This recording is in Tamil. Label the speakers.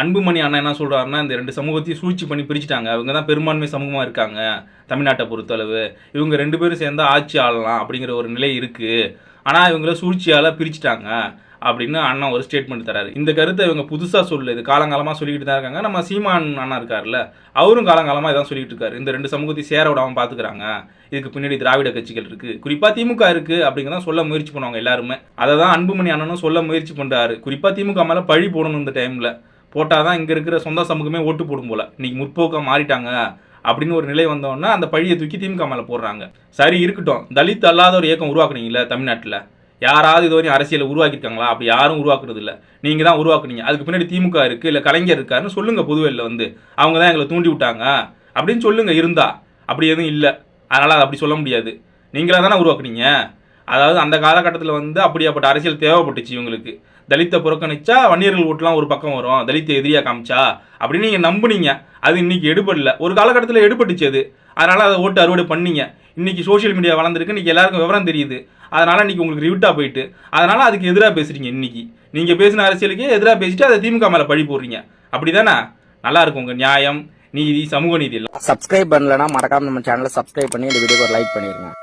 Speaker 1: அன்புமணி அண்ணன் என்ன சொல்கிறாருன்னா இந்த ரெண்டு சமூகத்தையும் சூழ்ச்சி பண்ணி பிரிச்சுட்டாங்க. அவங்க தான் பெரும்பான்மை சமூகமாக இருக்காங்க தமிழ்நாட்டை பொறுத்தளவு. இவங்க ரெண்டு பேரும் சேர்ந்தா ஆட்சி ஆளலாம் அப்படிங்கிற ஒரு நிலை இருக்குது ஆனால் இவங்கள சூழ்ச்சியால் பிரிச்சுட்டாங்க அப்படின்னு அண்ணன் ஒரு ஸ்டேட்மெண்ட் தராரு. இந்த கருத்தை இவங்க புதுசாக சொல்லு இது காலங்காலமாக சொல்லிக்கிட்டு தான் இருக்காங்க. நம்ம சீமான் அண்ணா இருக்கார்ல அவரும் காலங்காலமாக இதான் சொல்லிட்டு இருக்காரு இந்த ரெண்டு சமூகத்தையும் சேர விடாமல் பார்த்துக்கிறாங்க இதுக்கு பின்னாடி திராவிட கட்சிகள் இருக்குது குறிப்பாக திமுக இருக்குது அப்படிங்கிறத சொல்ல முயற்சி பண்ணுவாங்க எல்லாருமே. அதை தான் அன்புமணி அண்ணனும் சொல்ல முயற்சி பண்ணுறாரு குறிப்பாக திமுக மேலே பழி போடணும் இந்த டைமில் போட்டால் தான் இங்கே இருக்கிற சொந்த சமூகமே ஓட்டு போடும் போல. இன்னைக்கு முற்போக்காக மாறிட்டாங்க அப்படின்னு ஒரு நிலை வந்தோன்னா அந்த பழியை தூக்கி திமுக மேலே போடுறாங்க. சரி இருக்கட்டும். தலித் அல்லாத ஒரு இயக்கம் உருவாக்குனீங்களே தமிழ்நாட்டில்? யாராவது இதுவரையும் அரசியலை உருவாக்கியிருக்காங்களா? அப்படி யாரும் உருவாக்குறது இல்லை. நீங்கள் தான் உருவாக்குனீங்க. அதுக்கு பின்னாடி திமுக இருக்குது இல்லை கலைஞர் இருக்காருன்னு சொல்லுங்கள் புதுவெளியில் வந்து. அவங்க தான் எங்களை தூண்டி விட்டாங்க. அப்படின்னு சொல்லுங்கள் இருந்தா. அப்படி எதுவும் இல்லை. அதனால் அதை அப்படி சொல்ல முடியாது. நீங்களாக தானே உருவாக்குனீங்க? அதாவது அந்த காலகட்டத்தில் வந்து அப்படியாப்பட்ட அரசியல் தேவைப்பட்டுச்சு இவங்களுக்கு. தலித்தை புறக்கணிச்சா வன்னியர்கள் ஓட்டுலாம் ஒரு பக்கம் வரும். தலித்தை எதிரியாக காமிச்சா அப்படின்னு நீங்கள் நம்புனீங்க. அது இன்னைக்கு எடுபடல. ஒரு காலகட்டத்தில் எடுபட்டுச்சு அது. அதனால் அதை ஓட்டு அறுவடை பண்ணீங்க. இன்னைக்கு சோஷியல் மீடியா வளர்ந்துருக்கு. இன்றைக்கி எல்லாருக்கும் விவரம் தெரியுது. அதனால் இன்னைக்கு உங்களுக்கு ரிவிட்டாக போயிட்டு. அதனால் அதுக்கு எதிராக பேசுறீங்க இன்னைக்கு. நீங்கள் பேசின அரசியலுக்கே எதிராக பேசிட்டு அதை திமுக மேலே பழி போடுறீங்க. அப்படிதானே? நல்லா இருக்கும் உங்கள் நியாயம் நீதி சமூக நீதி இல்லை
Speaker 2: சப்ஸ்கிரைப் பண்ணலன்னா மறக்காம நம்ம சேனலை சப்ஸ்கிரைப் பண்ணி இந்த வீடியோக்கு ஒரு லைக் பண்ணிடுங்க